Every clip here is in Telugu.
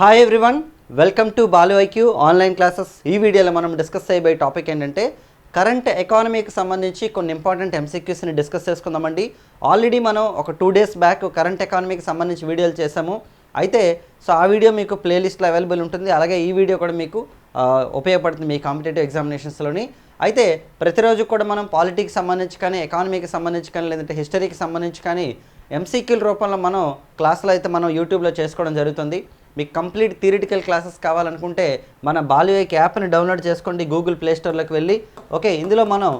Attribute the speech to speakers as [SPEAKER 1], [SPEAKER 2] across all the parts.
[SPEAKER 1] Hi everyone welcome to Balu IQ online classes ఈ వీడియోలో మనం డిస్కస్ చేయబోయే టాపిక్ ఏంటంటే కరెంట్ ఎకానమీకి సంబంధించి కొన్ని ఇంపార్టెంట్ ఎంసీక్యూస్ని డిస్కస్ చేసుకుందామండి. ఆల్రెడీ మనం ఒక టూ డేస్ బ్యాక్ కరెంట్ ఎకానమీకి సంబంధించి వీడియోలు చేసాము అయితే సో ఆ వీడియో మీకు ప్లేలిస్ట్లో అవైలబుల్ ఉంటుంది. అలాగే ఈ వీడియో కూడా మీకు ఉపయోగపడుతుంది మీ కాంపిటేటివ్ ఎగ్జామినేషన్స్లోని అయితే ప్రతిరోజు కూడా మనం పాలిటిక్స్ సంబంధించి కానీ ఎకానమీకి సంబంధించి కానీ లేదంటే హిస్టరీకి సంబంధించి కానీ ఎంసీక్యూల రూపంలో మనం క్లాసులు అయితే మనం యూట్యూబ్లో చేసుకోవడం జరుగుతుంది. మీకు కంప్లీట్ థియరిటికల్ క్లాసెస్ కావాలనుకుంటే మన బాలివేక్ యాప్ని డౌన్లోడ్ చేసుకోండి గూగుల్ ప్లే స్టోర్లోకి వెళ్ళి. ఓకే ఇందులో మనం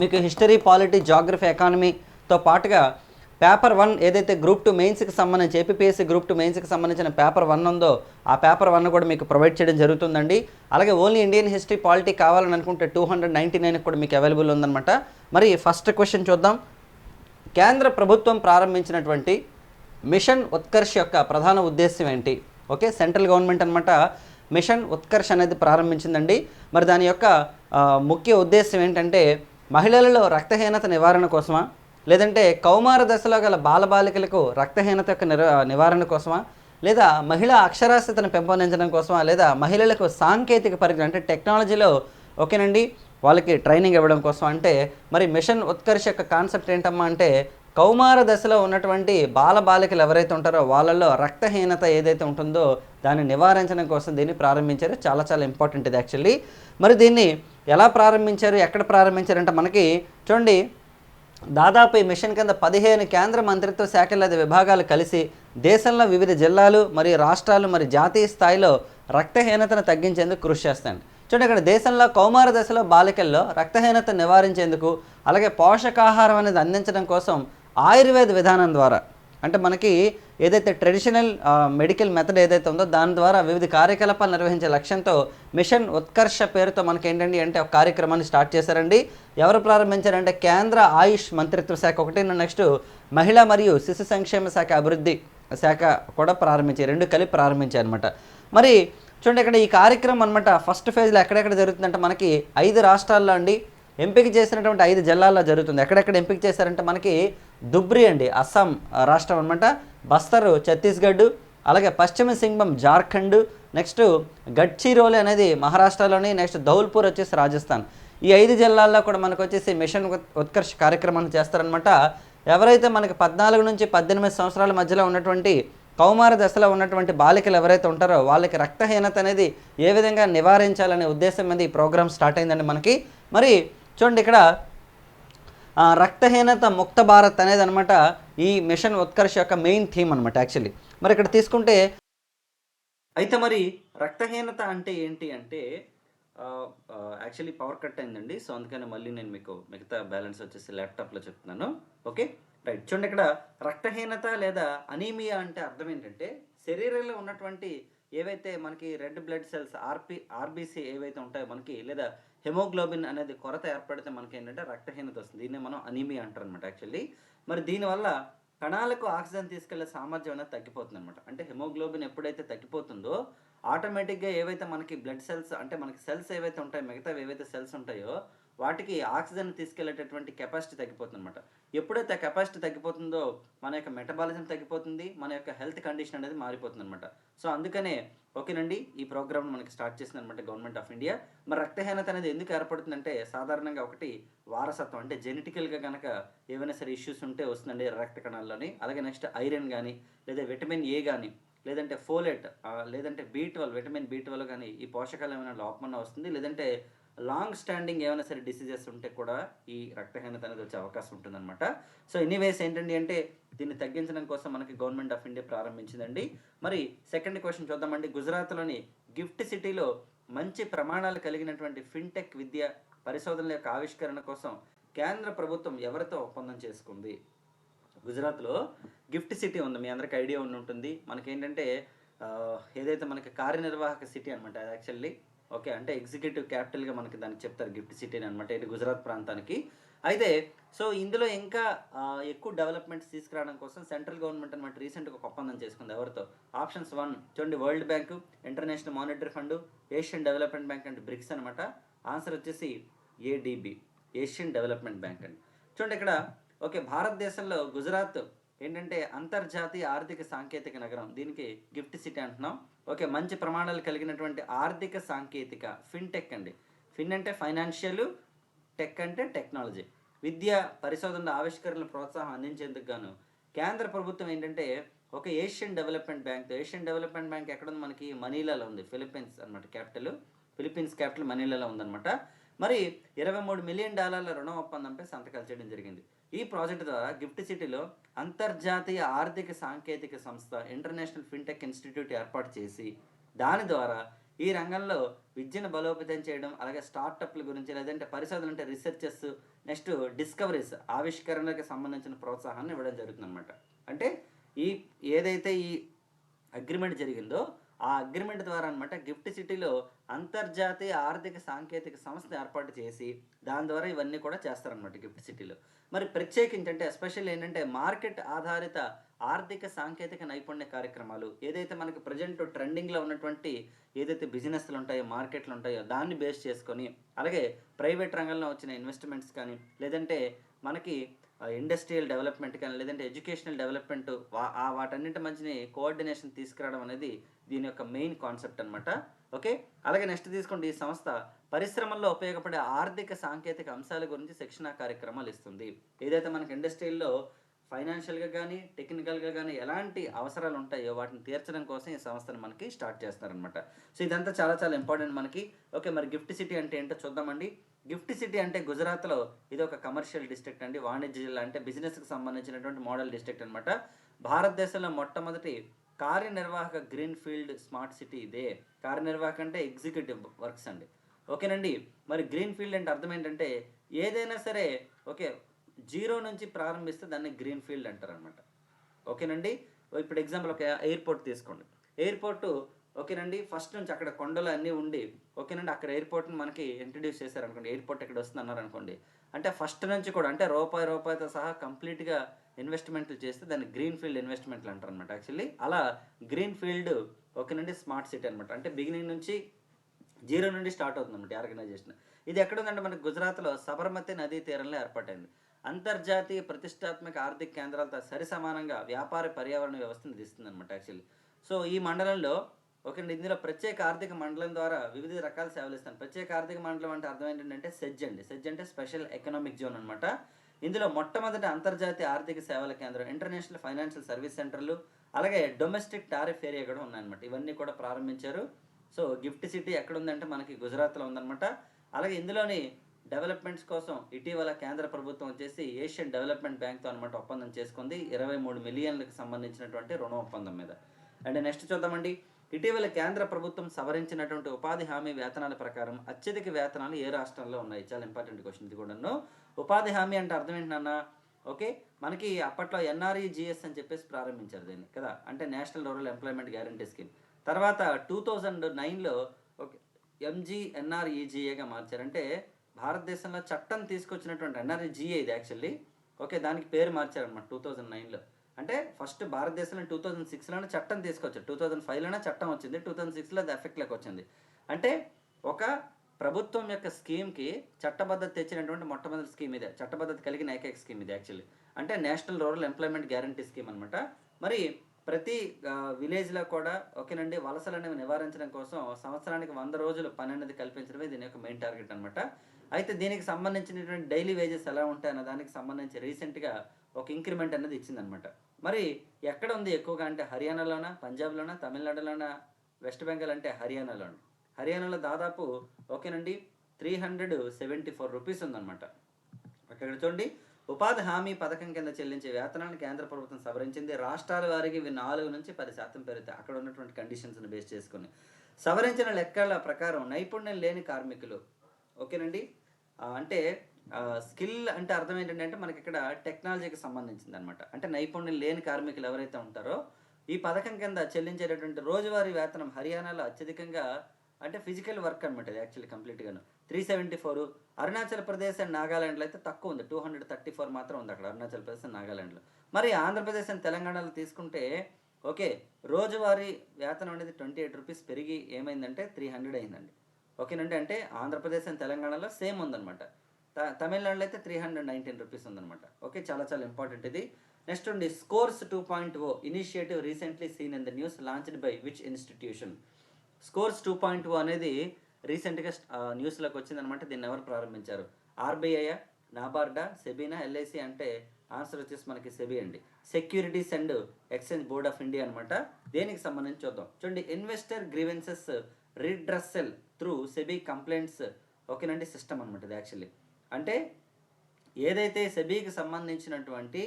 [SPEAKER 1] మీకు హిస్టరీ పాలిటీ జాగ్రఫీ ఎకానమీతో పాటుగా పేపర్ వన్ ఏదైతే గ్రూప్ టూ మెయిన్స్కి సంబంధించి ఏపీఎస్సీ గ్రూప్ టూ మెయిన్స్కి సంబంధించిన పేపర్ వన్ ఉందో ఆ పేపర్ వన్ కూడా మీకు ప్రొవైడ్ చేయడం జరుగుతుందండి. అలాగే ఓన్లీ ఇండియన్ హిస్టరీ పాలిటీ కావాలని అనుకుంటే టూ హండ్రెడ్ నైంటీ నైన్ కూడా మీకు అవైలబుల్ ఉందన్నమాట. మరి ఫస్ట్ క్వశ్చన్ చూద్దాం. కేంద్ర ప్రభుత్వం ప్రారంభించినటువంటి మిషన్ ఉత్కర్ష్ యొక్క ప్రధాన ఉద్దేశం ఏంటి? ఓకే సెంట్రల్ గవర్నమెంట్ అనమాట మిషన్ ఉత్కర్ష అనేది ప్రారంభించిందండి. మరి దాని యొక్క ముఖ్య ఉద్దేశం ఏంటంటే మహిళలలో రక్తహీనత నివారణ కోసమా? లేదంటే కౌమార దశలో గల బాలబాలికలకు రక్తహీనత యొక్క నివారణ కోసమా? లేదా మహిళా అక్షరాస్యతను పెంపొందించడం కోసమా? లేదా మహిళలకు సాంకేతిక పరిజ్ఞానం అంటే టెక్నాలజీలో ఓకేనండి వాళ్ళకి ట్రైనింగ్ ఇవ్వడం కోసం అంటే మరి మిషన్ ఉత్కర్ష యొక్క కాన్సెప్ట్ ఏంటమ్మా అంటే కౌమార దశలో ఉన్నటువంటి బాల బాలికలు ఎవరైతే ఉంటారో వాళ్ళల్లో రక్తహీనత ఏదైతే ఉంటుందో దాన్ని నివారించడం కోసం దీన్ని ప్రారంభించారు. చాలా చాలా ఇంపార్టెంట్ ఇది యాక్చువల్లీ మరి దీన్ని ఎలా ప్రారంభించారు? ఎక్కడ ప్రారంభించారంటే మనకి చూడండి దాదాపు ఈ మిషన్ కింద పదిహేను కేంద్ర మంత్రిత్వ శాఖల విభాగాలు కలిసి దేశంలో వివిధ జిల్లాలు మరియు రాష్ట్రాలు మరి జాతీయ స్థాయిలో రక్తహీనతను తగ్గించేందుకు కృషి చేస్తాను చూడండి ఇక్కడ దేశంలో కౌమార దశలో బాలికల్లో రక్తహీనత నివారించేందుకు అలాగే పోషకాహారం అనేది అందించడం కోసం ఆయుర్వేద విధానం ద్వారా అంటే మనకి ఏదైతే ట్రెడిషనల్ మెడికల్ మెథడ్ ఏదైతే ఉందో దాని ద్వారా వివిధ కార్యకలాపాలు నిర్వహించే లక్ష్యంతో మిషన్ ఉత్కర్ష పేరుతో మనకి ఏంటండి అంటే ఒక కార్యక్రమాన్ని స్టార్ట్ చేశారండి. ఎవరు ప్రారంభించారంటే కేంద్ర ఆయుష్ మంత్రిత్వ శాఖ ఒకటి నెక్స్ట్ మహిళా మరియు శిశు సంక్షేమ శాఖ అభివృద్ధి శాఖ కూడా ప్రారంభించాయి రెండు కలిపి ప్రారంభించారు అనమాట మరి చూడండి ఇక్కడ ఈ కార్యక్రమం అనమాట ఫస్ట్ ఫేజ్లో ఎక్కడెక్కడ జరుగుతుందంటే మనకి ఐదు రాష్ట్రాల్లో అండి. ఎంపిక చేసినటువంటి ఐదు జిల్లాల్లో జరుగుతుంది. ఎక్కడెక్కడ ఎంపిక చేశారంటే మనకి దుబ్రి అండి అస్సాం రాష్ట్రం అనమాట బస్తరు ఛత్తీస్గఢ్ అలాగే పశ్చిమ సింగ్బం జార్ఖండ్ నెక్స్ట్ గడ్చిరోలి అనేది మహారాష్ట్రలోని నెక్స్ట్ ధౌల్పూర్ వచ్చేసి రాజస్థాన్. ఈ ఐదు జిల్లాల్లో కూడా మనకు వచ్చేసి మిషన్ ఉత్కర్ష కార్యక్రమాలు కార్యక్రమాన్ని చేస్తారనమాట ఎవరైతే మనకి పద్నాలుగు నుంచి పద్దెనిమిది సంవత్సరాల మధ్యలో ఉన్నటువంటి కౌమార దశలో ఉన్నటువంటి బాలికలు ఎవరైతే ఉంటారో వాళ్ళకి రక్తహీనత అనేది ఏ విధంగా నివారించాలనే ఉద్దేశం మీద ఈ ప్రోగ్రామ్ స్టార్ట్ అయిందండి మనకి. మరి చూడండి ఇక్కడ రక్తహీనత ముక్త భారత్ అనేది అనమాట ఈ మిషన్ ఉత్కర్ష్ యొక్క మెయిన్ థీమ్ అనమాట యాక్చువల్లీ. మరి ఇక్కడ తీసుకుంటే అయితే మరి రక్తహీనత అంటే ఏంటి అంటే యాక్చువల్లీ పవర్ కట్ అయిందండి సో అందుకని మళ్ళీ నేను మీకు మిగతా బ్యాలెన్స్ వచ్చేసి ల్యాప్టాప్లో చెప్తున్నాను ఓకే? రైట్ చూడండి ఇక్కడ రక్తహీనత లేదా అనీమియా అంటే అర్థం ఏంటంటే శరీరంలో ఉన్నటువంటి ఏవైతే మనకి రెడ్ బ్లడ్ సెల్స్ ఆర్పి ఆర్బీసీ ఏవైతే ఉంటాయో మనకి లేదా హెమోగ్లోబిన్ అనేది కొరత ఏర్పడితే మనకి ఏంటంటే రక్తహీనత వస్తుంది. దీన్ని మనం అనీమియా అంటారు అనమాట యాక్చువల్లీ. మరి దీనివల్ల కణాలకు ఆక్సిజన్ తీసుకెళ్ళే సామర్థ్యం అనేది తగ్గిపోతుంది అనమాట అంటే హెమోగ్లోబిన్ ఎప్పుడైతే తగ్గిపోతుందో ఆటోమేటిక్గా ఏవైతే మనకి బ్లడ్ సెల్స్ అంటే మనకి సెల్స్ ఏవైతే ఉంటాయో మిగతా ఏవైతే సెల్స్ ఉంటాయో వాటికి ఆక్సిజన్ తీసుకెళ్ళేటటువంటి కెపాసిటీ తగ్గిపోతుంది అనమాట ఎప్పుడైతే కెపాసిటీ తగ్గిపోతుందో మన యొక్క మెటబాలిజం తగ్గిపోతుంది మన యొక్క హెల్త్ కండిషన్ అనేది మారిపోతుంది అనమాట సో అందుకనే ఓకేనండి ఈ ప్రోగ్రామ్ మనకి స్టార్ట్ చేసింది అనమాట గవర్నమెంట్ ఆఫ్ ఇండియా. మరి రక్తహీనత అనేది ఎందుకు ఏర్పడుతుందంటే సాధారణంగా ఒకటి వారసత్వం అంటే జెనెటికల్గా కనుక ఏవైనా సరే ఇష్యూస్ ఉంటే వస్తుందండి రక్త కణాల్లోని. అలాగే నెక్స్ట్ ఐరన్ కానీ లేదా విటమిన్ ఏ కానీ లేదంటే ఫోలెట్ లేదంటే B twelve vitamin B twelve కానీ ఈ పోషకాలు ఏమైనా లోపమన్నా వస్తుంది లేదంటే లాంగ్ స్టాండింగ్ ఏమైనా సరే డిసీజెస్ ఉంటే కూడా ఈ రక్తహీనత అనేది వచ్చే అవకాశం ఉంటుందన్నమాట. సో ఎనీవేస్ ఏంటండి అంటే దీన్ని తగ్గించడం కోసం మనకి గవర్నమెంట్ ఆఫ్ ఇండియా ప్రారంభించిందండి. మరి సెకండ్ క్వశ్చన్ చూద్దామండి. గుజరాత్లోని గిఫ్ట్ సిటీలో మంచి ప్రమాణాలు కలిగినటువంటి ఫిన్టెక్ విద్య పరిశోధనల యొక్క ఆవిష్కరణ కోసం కేంద్ర ప్రభుత్వం ఎవరితో ఒప్పందం చేసుకుంది? గుజరాత్లో గిఫ్ట్ సిటీ ఉంది. మీ అందరికి ఐడియా ఉండి ఉంటుంది. మనకేంటంటే ఏదైతే మనకి కార్యనిర్వాహక సిటీ అనమాట యాక్చువల్లీ ఓకే అంటే ఎగ్జిక్యూటివ్ క్యాపిటల్గా మనకి దానికి చెప్తారు గిఫ్ట్ సిటీ అనమాట ఇది గుజరాత్ ప్రాంతానికి. అయితే సో ఇందులో ఇంకా ఎక్కువ డెవలప్మెంట్స్ తీసుకురావడం కోసం సెంట్రల్ గవర్నమెంట్ అనమాట రీసెంట్గా ఒక ఒప్పందం చేసుకుంది ఎవరితో? ఆప్షన్స్ వన్ చూడండి world bank international monetary fund Asian development bank and BRICS అనమాట ఆన్సర్ వచ్చేసి ఏడిబి ఏషియన్ డెవలప్మెంట్ బ్యాంక్ అండి. చూడండి ఇక్కడ ఓకే భారతదేశంలో గుజరాత్ ఏంటంటే అంతర్జాతీయ ఆర్థిక సాంకేతిక నగరం దీనికి గిఫ్ట్ సిటీ అంటున్నాం. ఓకే మంచి ప్రమాణాలు కలిగినటువంటి ఆర్థిక సాంకేతిక ఫిన్టెక్ అండి. ఫిన్ అంటే ఫైనాన్షియల్ టెక్ అంటే టెక్నాలజీ విద్య పరిశోధన ఆవిష్కరణల ప్రోత్సాహం అందించేందుకు గాను. కేంద్ర ప్రభుత్వం ఏంటంటే ఒక Asian development bank Asian development bank ఎక్కడ మనకి? మనీలాలో ఉంది. ఫిలిప్పీన్స్ అన్నమాట క్యాపిటల్. ఫిలిప్పీన్స్ క్యాపిటల్ మనీలాలో ఉందన్నమాట. మరి ఇరవై మూడు మిలియన్ డాలర్ల రుణ ఒప్పందంపై సంతకాలు చేయడం జరిగింది. ఈ ప్రాజెక్ట్ ద్వారా గిఫ్ట్ సిటీలో అంతర్జాతీయ ఆర్థిక సాంకేతిక సంస్థ ఇంటర్నేషనల్ ఫిన్టెక్ ఇన్స్టిట్యూట్ ఏర్పాటు చేసి దాని ద్వారా ఈ రంగంలో విద్యను బలోపేతం చేయడం అలాగే స్టార్టప్ల గురించి లేదంటే పరిశోధన అంటే రీసెర్చెస్ నెక్స్ట్ డిస్కవరీస్ ఆవిష్కరణలకు సంబంధించిన ప్రోత్సాహాన్ని ఇవ్వడం జరుగుతుందన్నమాట. అంటే ఈ ఏదైతే ఈ అగ్రిమెంట్ జరిగిందో ఆ అగ్రిమెంట్ ద్వారా అనమాట గిఫ్ట్ సిటీలో అంతర్జాతీయ ఆర్థిక సాంకేతిక సంస్థ ఏర్పాటు చేసి దాని ద్వారా ఇవన్నీ కూడా చేస్తారనమాట గిఫ్ట్ సిటీలో. మరి ప్రత్యేకించి అంటే ఎస్పెషల్ ఏంటంటే మార్కెట్ ఆధారిత ఆర్థిక సాంకేతిక నైపుణ్య కార్యక్రమాలు ఏదైతే మనకి ప్రజెంట్ ట్రెండింగ్లో ఉన్నటువంటి ఏదైతే బిజినెస్లు ఉంటాయో మార్కెట్లు ఉంటాయో దాన్ని బేస్ చేసుకొని అలాగే ప్రైవేట్ రంగంలో వచ్చిన ఇన్వెస్ట్మెంట్స్ కానీ లేదంటే మనకి ఇండస్ట్రియల్ డెవలప్మెంట్ కానీ లేదంటే ఎడ్యుకేషనల్ డెవలప్మెంట్ వా వాటన్నింటి మధ్యని కోఆర్డినేషన్ తీసుకురావడం అనేది దీని యొక్క మెయిన్ కాన్సెప్ట్ అనమాట ఓకే? అలాగే నెక్స్ట్ తీసుకోండి ఈ సంస్థ పరిశ్రమల్లో ఉపయోగపడే ఆర్థిక సాంకేతిక అంశాల గురించి శిక్షణ కార్యక్రమాలు ఇస్తుంది. ఏదైతే మనకి ఇండస్ట్రీల్లో ఫైనాన్షియల్గా కానీ టెక్నికల్గా కానీ ఎలాంటి అవసరాలు ఉంటాయో వాటిని తీర్చడం కోసం ఈ సంస్థను మనకి స్టార్ట్ చేస్తారనమాట సో ఇదంతా చాలా చాలా ఇంపార్టెంట్ మనకి. ఓకే మరి గిఫ్ట్ సిటీ అంటే ఏంటో చూద్దామండి. గిఫ్ట్ సిటీ అంటే గుజరాత్లో ఇది ఒక కమర్షియల్ డిస్ట్రిక్ట్ అండి. వాణిజ్య జిల్లా అంటే బిజినెస్కి సంబంధించినటువంటి మోడల్ డిస్ట్రిక్ట్ అనమాట భారతదేశంలో మొట్టమొదటి కార్యనిర్వాహక గ్రీన్ ఫీల్డ్ స్మార్ట్ సిటీ ఇదే. కార్యనిర్వాహక అంటే ఎగ్జిక్యూటివ్ వర్క్స్ అండి. ఓకేనండి? మరి గ్రీన్ ఫీల్డ్ అంటే అర్థం ఏంటంటే ఏదైనా సరే ఓకే జీరో నుంచి ప్రారంభిస్తే దాన్ని గ్రీన్ ఫీల్డ్ అంటారు అనమాట ఓకేనండి? ఇప్పుడు ఎగ్జాంపుల్ ఒక ఎయిర్పోర్ట్ తీసుకోండి. ఎయిర్పోర్టు ఓకేనండి ఫస్ట్ నుంచి అక్కడ కొండలు అన్నీ ఉండి ఓకేనండి అక్కడ ఎయిర్పోర్ట్ని మనకి ఇంట్రడ్యూస్ చేశారు అనుకోండి ఎయిర్పోర్ట్ ఇక్కడ వస్తుంది అన్నారనుకోండి అంటే ఫస్ట్ నుంచి కూడా అంటే రూపాయి రూపాయితో సహా కంప్లీట్గా ఇన్వెస్ట్మెంట్లు చేస్తే దాన్ని గ్రీన్ ఫీల్డ్ ఇన్వెస్ట్మెంట్లు అంటారు అనమాట యాక్చువల్లీ. అలా గ్రీన్ ఫీల్డ్ ఓకేనండి స్మార్ట్ సిటీ అనమాట అంటే బిగినింగ్ నుంచి జీరో నుండి స్టార్ట్ అవుతుంది అనమాట ఆర్గనైజేషన్. ఇది ఎక్కడుందంటే మన మనకి గుజరాత్లో సబర్మతి నదీ తీరంలో ఏర్పాటైంది అంతర్జాతీయ ప్రతిష్టాత్మక ఆర్థిక కేంద్రాలతో సరి సమానంగా వ్యాపార పర్యావరణ వ్యవస్థను దిస్తుంది అనమాట యాక్చువల్లీ. సో ఈ మండలంలో ఓకే ఇందులో ప్రత్యేక ఆర్థిక మండలం ద్వారా వివిధ రకాల సేవలు ఇస్తాను. ప్రత్యేక ఆర్థిక మండలం అంటే అర్థం ఏంటంటే సెజ్ అండి. సెజ్ అంటే స్పెషల్ ఎకనామిక్ జోన్ అనమాట ఇందులో మొట్టమొదటి అంతర్జాతీయ ఆర్థిక సేవల కేంద్రం ఇంటర్నేషనల్ ఫైనాన్షియల్ సర్వీస్ సెంటర్లు అలాగే డొమెస్టిక్ టారిఫ్ ఏరియా కూడా ఉన్నాయన్నమాట. ఇవన్నీ కూడా ప్రారంభించారు. సో గిఫ్ట్ సిటీ ఎక్కడ ఉందంటే మనకి గుజరాత్లో ఉందన్నమాట. అలాగే ఇందులోని డెవలప్మెంట్స్ కోసం ఇటీవల కేంద్ర ప్రభుత్వం వచ్చేసి ఏషియన్ డెవలప్మెంట్ బ్యాంక్తో అనమాట ఒప్పందం చేసుకుంది. ఇరవై మూడు మిలియన్లకు సంబంధించినటువంటి రుణ ఒప్పందం మీద. అండ్ నెక్స్ట్ చూద్దామండి. ఇటీవల కేంద్ర ప్రభుత్వం సవరించినటువంటి ఉపాధి హామీ వేతనాల ప్రకారం అత్యధిక వేతనాలు ఏ రాష్ట్రాల్లో ఉన్నాయి? చాలా ఇంపార్టెంట్ క్వశ్చన్ ఇది కూడాను. ఉపాధి హామీ అంటే అర్థం ఏంటన్నా ఓకే మనకి అప్పట్లో ఎన్ఆర్ఈజిఎస్ అని చెప్పేసి ప్రారంభించారు దీన్ని కదా? అంటే national rural employment guarantee scheme. తర్వాత టూ థౌజండ్ నైన్లో ఓకే ఎంజీఎన్ఆర్ఈజిఏగా మార్చారు. అంటే భారతదేశంలో చట్టం తీసుకొచ్చినటువంటి ఎన్ఆర్ఈజిఏ ఇది యాక్చువల్లీ ఓకే దానికి పేరు మార్చారనమాట టూ థౌజండ్ నైన్లో. అంటే ఫస్ట్ భారతదేశంలో టూ థౌజండ్ సిక్స్లోనే చట్టం తీసుకొచ్చారు. టూ థౌజండ్ ఫైవ్లోనే చట్టం వచ్చింది. టూ థౌజండ్ సిక్స్లో అది ఎఫెక్ట్లోకి వచ్చింది. అంటే ఒక ప్రభుత్వం యొక్క స్కీమ్కి చట్టబద్ధత తెచ్చినటువంటి మొట్టమొదటి స్కీమ్ ఇదే. చట్టబద్ధత కలిగిన ఏకైక స్కీమ్ ఇది యాక్చువల్లీ అంటే national rural employment guarantee scheme అనమాట మరి ప్రతి విలేజ్లో కూడా ఓకేనండి వలసలు అనేవి నివారించడం కోసం సంవత్సరానికి వంద రోజులు పని అనేది కల్పించడమే దీని యొక్క మెయిన్ టార్గెట్ అనమాట అయితే దీనికి సంబంధించినటువంటి డైలీ వేజెస్ ఎలా ఉంటాయన్న దానికి సంబంధించి రీసెంట్గా ఒక ఇంక్రిమెంట్ అనేది ఇచ్చిందనమాట మరి ఎక్కడ ఉంది ఎక్కువగా అంటే హర్యానాలోనా పంజాబ్లోనా తమిళనాడులోనా వెస్ట్ బెంగాల్ అంటే హర్యానాలోను? హర్యానాలో దాదాపు ఓకేనండి three hundred seventy four rupees ఉందన్నమాట. అక్కడ చూడండి ఉపాధి హామీ పథకం కింద చెల్లించే వేతనాన్ని కేంద్ర ప్రభుత్వం సవరించింది. రాష్ట్రాల వారికి ఇవి నాలుగు నుంచి పది శాతం పెరుగుతాయి అక్కడ ఉన్నటువంటి కండిషన్స్ని బేస్ చేసుకుని సవరించిన లెక్కల ప్రకారం నైపుణ్యం లేని కార్మికులు ఓకేనండి? అంటే స్కిల్ అంటే అర్థం ఏంటంటే అంటే మనకి ఇక్కడ టెక్నాలజీకి సంబంధించింది అనమాట అంటే నైపుణ్యం లేని కార్మికులు ఎవరైతే ఉంటారో ఈ పథకం కింద చెల్లించేటటువంటి రోజువారీ వేతనం హర్యానాలో అత్యధికంగా అంటే ఫిజికల్ వర్క్ అనమాట ఇది actually కంప్లీట్గాను. Three seventy four Arunachal Pradesh and నాగాలాండ్లో అయితే తక్కువ ఉంది. టూ హండ్రెడ్ థర్టీ ఫోర్ మాత్రం ఉంది అక్కడ అరుణాచల్ ప్రదేశ్ అండ్ నాగాలాండ్లో. మరి ఆంధ్రప్రదేశ్ అండ్ తెలంగాణలో తీసుకుంటే ఓకే రోజువారీ వేతనం అనేది ట్వంటీ ఎయిట్ రూపీస్ పెరిగి ఏమైందంటే త్రీ హండ్రెడ్ అయిందండి. ఓకేనండి అంటే ఆంధ్రప్రదేశ్ అండ్ తెలంగాణలో సేమ్ ఉందన్నమాట. తమిళనాడులో అయితే త్రీ హండ్రెడ్ నైన్టీన్ రూపీస్ ఉందన్నమాట. ఓకే చాలా చాలా ఇంపార్టెంట్ ఇది. నెక్స్ట్ ఉండి SCORES two point O initiative recently seen in the news launched by which institution SCORES two point O అనేది రీసెంట్గా న్యూస్లోకి వచ్చిందనమాట దీన్ని ఎవరు ప్రారంభించారు? ఆర్బీఐ నాబార్డా సెబీనా ఎల్ఐసి అంటే ఆన్సర్ వచ్చేసి మనకి సెబీ అండి. Securities and exchange board of India అనమాట దేనికి సంబంధించి చూద్దాం. చూడండి investor grievances redressal through SEBI complaints ఓకేనండి సిస్టమ్ అనమాట ఇది యాక్చువల్లీ అంటే ఏదైతే సెబీకి సంబంధించినటువంటి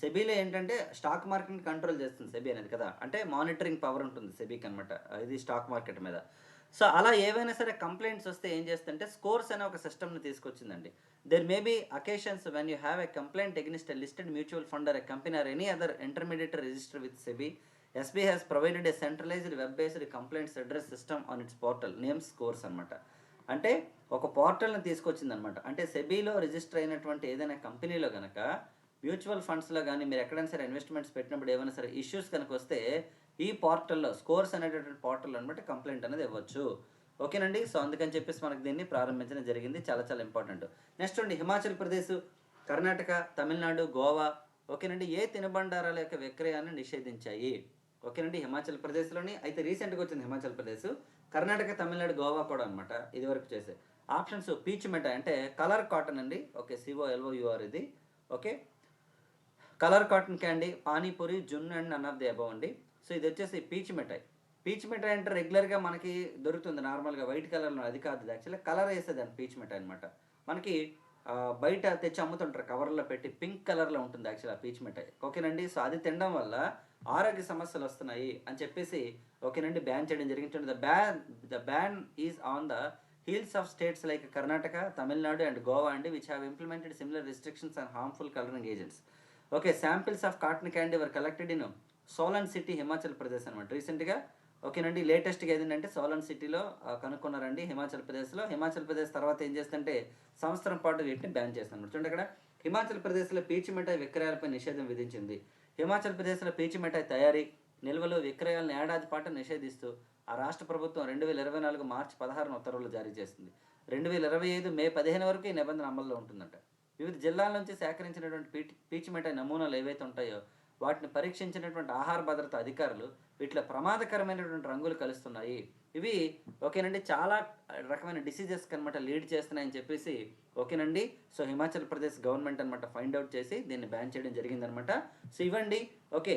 [SPEAKER 1] సెబీలో ఏంటంటే స్టాక్ మార్కెట్ని కంట్రోల్ చేస్తుంది సెబీ అనేది కదా. అంటే మానిటరింగ్ పవర్ ఉంటుంది సెబీకి అనమాట ఇది స్టాక్ మార్కెట్ మీద. సో అలా ఏవైనా సరే కంప్లైంట్స్ వస్తే ఏం చేస్తుంటే స్కోర్స్ అనే ఒక సిస్టమ్ని తీసుకొచ్చిందండి. There may be occasions when you have a complaint against a listed mutual fund or a company or any other intermediate register with SEBI SB has provided a centralised web based complaints redress system on its portal name SCORES అనమాట అంటే ఒక పోర్టల్ని తీసుకొచ్చింది అనమాట అంటే సెబీలో రిజిస్టర్ అయినటువంటి ఏదైనా కంపెనీలో కనుక మ్యూచువల్ ఫండ్స్లో కానీ మీరు ఎక్కడైనా సరే ఇన్వెస్ట్మెంట్స్ పెట్టినప్పుడు ఏమైనా సరే ఇష్యూస్ కనుక వస్తే ఈ పోర్టల్లో స్కోర్స్ అనేటటువంటి పోర్టల్ అనమాట కంప్లైంట్ అనేది ఇవ్వచ్చు. ఓకేనండి? సో అందుకని చెప్పేసి మనకు దీన్ని ప్రారంభించడం జరిగింది. చాలా చాలా ఇంపార్టెంట్. నెక్స్ట్ అండి హిమాచల్ ప్రదేశ్ కర్ణాటక తమిళనాడు గోవా ఓకేనండి? ఏ తినుబండారాల యొక్క విక్రయాన్ని నిషేధించాయి? ఓకేనండి? హిమాచల్ ప్రదేశ్లోని అయితే రీసెంట్గా వచ్చింది హిమాచల్ ప్రదేశ్ కర్ణాటక తమిళనాడు గోవా కూడా అనమాట ఇది వరకు చేసే ఆప్షన్స్ పీచ్ మిఠాయి అంటే కలర్ కాటన్ అండి. Okay C O L O U R ఇది. Okay. Colour cotton candy panipuri June and none of the above అండి. సో ఇది వచ్చేసి పీచ్ మిఠాయి పీచ్ మిఠాయి అంటే రెగ్యులర్గా మనకి దొరుకుతుంది. నార్మల్గా వైట్ కలర్లో అది కాదు. యాక్చువల్లీ కలర్ వేసేది అని పీచ్ మిఠాయి అనమాట మనకి బయట తెచ్చి అమ్ముతుంటారు. కవర్లో పెట్టి పింక్ కలర్లో ఉంటుంది యాక్చువల్ ఆ పీచ్ మిఠాయి ఓకేనండి. సో అది తినడం వల్ల ఆరోగ్య సమస్యలు వస్తున్నాయి అని చెప్పేసి ఓకేనండి బ్యాన్ చేయడం జరిగింది. The ban the ban is on the heels of states like Karnataka Tamil Nadu and Goa అండి which have implemented similar restrictions and harmful colouring agents okay samples of cotton candy were collected in Solan city Himachal Pradesh అనమాట రీసెంట్గా ఓకేనండి లేటెస్ట్గా ఏదంటే సోలన్ సిటీలో కనుక్కున్నారండి హిమాచల్ ప్రదేశ్లో హిమాచల్ ప్రదేశ్ తర్వాత ఏం చేస్తుంటే సంవత్సరం పాటు వీటిని బ్యాన్ చేస్తున్నారు చూడండి ఇక్కడ హిమాచల్ ప్రదేశ్లో పీచు మిఠాయి విక్రయాలపై నిషేధం విధించింది. హిమాచల్ ప్రదేశ్లో పీచు మిఠాయి తయారీ నిల్వలు విక్రయాలను ఏడాది పాటు నిషేధిస్తూ ఆ రాష్ట్ర ప్రభుత్వం రెండు వేల ఇరవై నాలుగు మార్చి పదహారున ఉత్తర్వులు జారీ చేసింది. రెండు వేల ఇరవై ఐదు మే పదిహేను వరకు ఈ నిబంధన అమల్లో ఉంటుందంట. వివిధ జిల్లాల నుంచి సేకరించినటువంటి పీచ్ పీచు మిఠాయి నమూనాలు ఏవైతే ఉంటాయో వాటిని పరీక్షించినటువంటి ఆహార భద్రత అధికారులు వీటిలో ప్రమాదకరమైనటువంటి రంగులు కలుస్తున్నాయి. ఇవి ఓకేనండి చాలా రకమైన డిసీజెస్ అనమాట లీడ్ చేస్తున్నాయని చెప్పేసి ఓకేనండి. సో హిమాచల్ ప్రదేశ్ గవర్నమెంట్ అనమాట ఫైండ్ అవుట్ చేసి దీన్ని బ్యాన్ చేయడం జరిగిందనమాట సో ఇవ్వండి. ఓకే.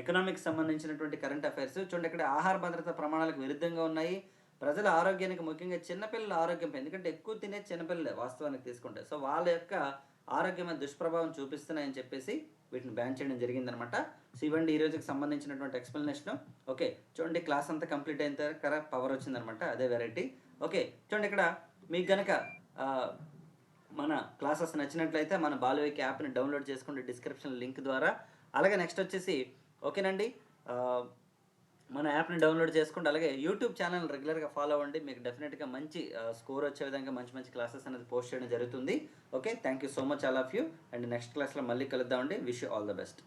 [SPEAKER 1] ఎకనామిక్స్ సంబంధించినటువంటి కరెంట్ అఫైర్స్ చూడండి ఇక్కడ ఆహార భద్రత ప్రమాణాలకు విరుద్ధంగా ఉన్నాయి. ప్రజల ఆరోగ్యానికి ముఖ్యంగా చిన్నపిల్లల ఆరోగ్యం ఎందుకంటే ఎక్కువ తినే చిన్నపిల్లలే వాస్తవానికి తీసుకుంటే. సో వాళ్ళ యొక్క ఆరోగ్యమైన దుష్ప్రభావం చూపిస్తున్నాయని చెప్పేసి వీటిని బ్యాన్ చేయడం జరిగిందనమాట. సో ఇవ్వండి ఈ రోజుకి సంబంధించినటువంటి ఎక్స్ప్లెనేషన్ ఓకే చూడండి క్లాస్ అంతా కంప్లీట్ అయిన తర్వాత పవర్ వచ్చిందనమాట అదే వెరైటీ ఓకే చూడండి ఇక్కడ మీకు గనక మన క్లాసెస్ నచ్చినట్లయితే మన బాలవేకి యాప్ని డౌన్లోడ్ చేసుకుంటే డిస్క్రిప్షన్ లింక్ ద్వారా. అలాగే నెక్స్ట్ వచ్చేసి ఓకేనండి. మన యాప్ని డౌన్లోడ్ చేసుకోండి అలాగే యూట్యూబ్ ఛానల్ రెగ్యులర్గా ఫాలో అవ్వండి. మీకు డెఫినెట్గా మంచి స్కోర్ వచ్చే విధంగా మంచి మంచి క్లాసెస్ అనేది పోస్ట్ చేయడం జరుగుతుంది. Okay thank you so much all of you. And next క్లాస్లో మళ్ళీ కలుద్దామండి. Wish you all the best.